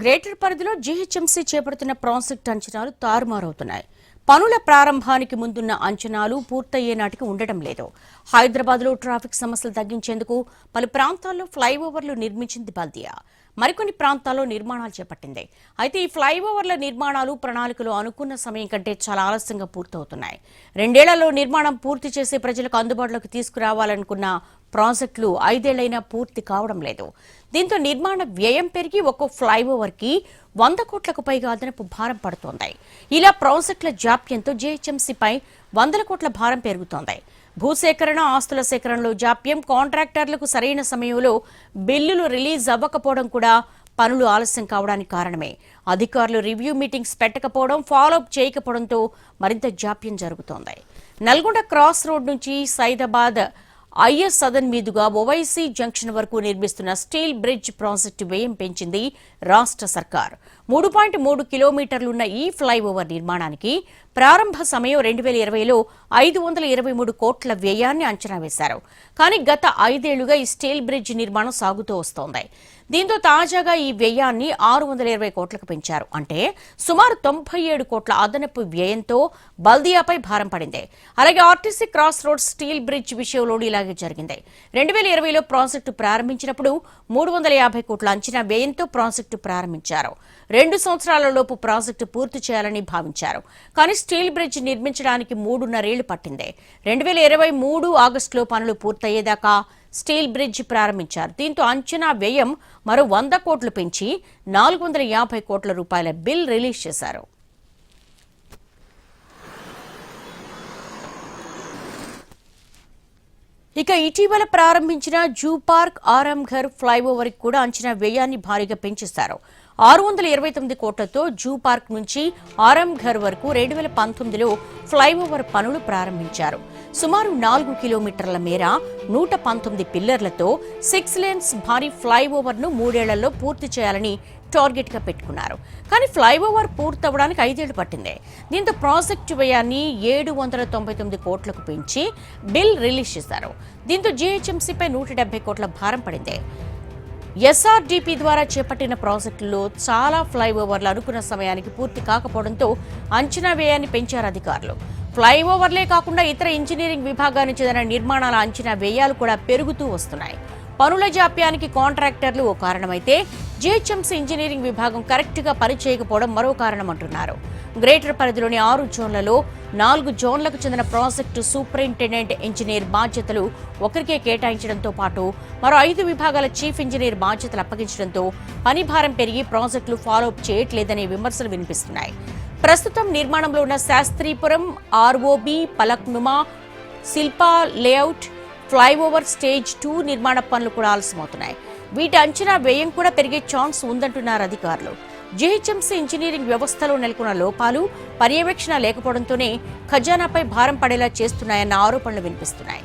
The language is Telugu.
గ్రేటర్ పరిధిలో జీహెచ్ఎంసీ చేపడుతున్న ప్రాజెక్టు అంచనాలు తారుమారవుతున్నాయి. పనుల ప్రారంభానికి ముందున్న అంచనాలు పూర్తయ్యే నాటికి ఉండటం లేదు. హైదరాబాద్లో ట్రాఫిక్ సమస్యలు తగ్గించేందుకు పలు ప్రాంతాల్లో ఫ్లైఓవర్లు నిర్మించింది బల్దియా. మరికొన్ని ప్రాంతాల్లో నిర్మాణాలు చేపట్టింది. అయితే ఈ ఫ్లైఓవర్ల నిర్మాణాలు ప్రణాళికలు అనుకున్న సమయం కంటే చాలా ఆలస్యంగా పూర్తవుతున్నాయి. రెండేళ్ళలో నిర్మాణం పూర్తి చేసి ప్రజలకు అందుబాటులోకి తీసుకురావాలనుకున్న ప్రాజెక్టులు ఐదేళ్ళైనా పూర్తి కావడం లేదు. దీంతో నిర్మాణ వ్యయం పెరిగి ఒక్కో ఫ్లైఓవర్కి వంద కోట్లకు పైగా అదనపు భారం పడుతోంది. ఇలా ప్రాజెక్టుల జాప్యంతో జీహెచ్ఎంసీపై వందల కోట్ల భారం పెరుగుతోంది. భూసేకరణ ఆస్తుల సేకరణలో జాప్యం కాంట్రాక్టర్లకు సరైన సమయంలో బిల్లులు రిలీజ్ అవ్వకపోవడం కూడా పనులు ఆలస్యం కావడానికి కారణమే. అధికారులు రివ్యూ మీటింగ్స్ పెట్టకపోవడం ఫాలోఅప్ చేయకపోవడంతో మరింత జాప్యం జరుగుతోంది. నల్గొండ క్రాస్ రోడ్ నుంచి సైదాబాద్ ఐఎస్ సదన్ మీదుగా ఓవైసీ జంక్షన్ వరకు నిర్మిస్తున్న స్టీల్ బ్రిడ్జ్ ప్రాజెక్టు వ్యయం పెంచింది రాష్ట్ర సర్కార్. మూడు పాయింట్ మూడు కిలోమీటర్లున్న ఈ ఫ్లైఓవర్ నిర్మాణానికి ప్రారంభ సమయం రెండు వేల ఇరవైలో ఐదు వందల ఇరవై మూడు కోట్ల వ్యయాన్ని అంచనా వేశారు. కానీ గత ఐదేళ్ళుగా ఈ స్టీల్ బ్రిడ్జ్ నిర్మాణం సాగుతూ వస్తోంది. దీంతో తాజాగా ఈ వ్యయాన్ని ఆరు వందల ఇరవై కోట్లకు పెంచారు. అంటే సుమారు తొంభై ఏడు కోట్ల అదనపు వ్యయంతో బల్దియాపై భారం పడింది. అలాగే RTC cross road steel bridge విషయంలో ఇలాగే జరిగింది. రెండు వేల ఇరవైలో ప్రాజెక్టు ప్రారంభించినప్పుడు మూడు వందల యాభై కోట్ల అంచనా వ్యయంతో ప్రాజెక్టు ప్రారంభించారు. రెండు సంవత్సరాల లోపు ప్రాజెక్టు పూర్తి చేయాలని భావించారు. కానీ స్టీల్ బ్రిడ్జ్ నిర్మించడానికి మూడున్నరేళ్ళు పట్టింది. రెండు వేల ఇరవై మూడు ఆగస్టులో పనులు పూర్తయ్యేదాకా స్టీల్ బ్రిడ్జ్ ప్రారంభించారు. దీంతో అంచనా వ్యయం మరో వంద కోట్లు పెంచి నాలుగు వందల యాభై కోట్ల రూపాయల బిల్ రిలీజ్ చేశారు. ఇక ఇటీవల ప్రారంభించిన జూ పార్క్ ఆరాంఘర్ ఫ్లైఓవర్ కూడా అంచనా వ్యయాన్ని భారీగా పెంచేశారు. ఆరు వందల ఇరవై తొమ్మిది కోట్లతో జూ పార్క్ నుంచి ఆరాంఘర్ వరకు రెండు వేల పంతొమ్మిదిలో ఫ్లైఓవర్ పనులు ప్రారంభించారు. సుమారు నాలుగు కిలోమీటర్ల మేర నూట పంతొమ్మిది పిల్లర్లతో సిక్స్ లేన్స్ భారీ ఫ్లైఓవర్ను మూడేళ్ళలో పూర్తి చేయాలని టార్గెట్గా పెట్టుకున్నారు. కానీ ఫ్లైఓవర్ పూర్తవడానికి ఐదేళ్ళు పట్టింది. దీంతో ప్రాజెక్టు వ్యయాన్ని ఏడు వందల తొంభై తొమ్మిది కోట్లకు పెంచి బిల్ రిలీజ్ చేశారు. దీంతో జీహెచ్ఎంసీపై నూట డెబ్బై కోట్ల భారం పడింది. ఎస్ఆర్డీపీ ద్వారా చేపట్టిన ప్రాజెక్టుల్లో చాలా ఫ్లైఓవర్లు అనుకున్న సమయానికి పూర్తి కాకపోవడంతో అంచనా వ్యయాన్ని పెంచారు అధికారులు. ఫ్లైఓవర్లే కాకుండా ఇతర ఇంజనీరింగ్ విభాగానికి చెందిన నిర్మాణాల అంచనా వ్యయాలు కూడా పెరుగుతూ వస్తున్నాయి. పనుల జాప్యానికి కాంట్రాక్టర్లు ఓ కారణమైతే జీహెచ్ఎంసీ ఇంజనీరింగ్ విభాగం కరెక్ట్గా పనిచేయకపోవడం మరో కారణం అంటున్నారు గ్రేటర్ పరిధిలోని ఆరు జోన్లలో నాలుగు జోన్లకు చెందిన ప్రాజెక్టు సూపరింటెండెంట్ ఇంజనీర్ బాధ్యతలు ఒకరికే కేటాయించడంతో పాటు మరో ఐదు విభాగాల చీఫ్ ఇంజనీర్ బాధ్యతలు అప్పగించడంతో పని భారం పెరిగి ప్రాజెక్టులు ఫాలోఅప్ చేయట్లేదనే విమర్శలు వినిపిస్తున్నాయి. ప్రస్తుతం నిర్మాణంలో ఉన్న Shastripuram ROB Falaknuma Shilpa layout flyover stage two నిర్మాణ పనులు కూడా ఆలస్యమవుతున్నాయి. వీటి అంచనా వ్యయం కూడా పెరిగే ఛాన్స్ ఉందంటున్నారు అధికారులు. జీహెచ్ఎంసీ ఇంజనీరింగ్ వ్యవస్థలో నెలకొన్న లోపాలు పర్యవేక్షణ లేకపోవడంతోనే ఖజానాపై భారం పడేలా చేస్తున్నాయన్న ఆరోపణలు వినిపిస్తున్నాయి.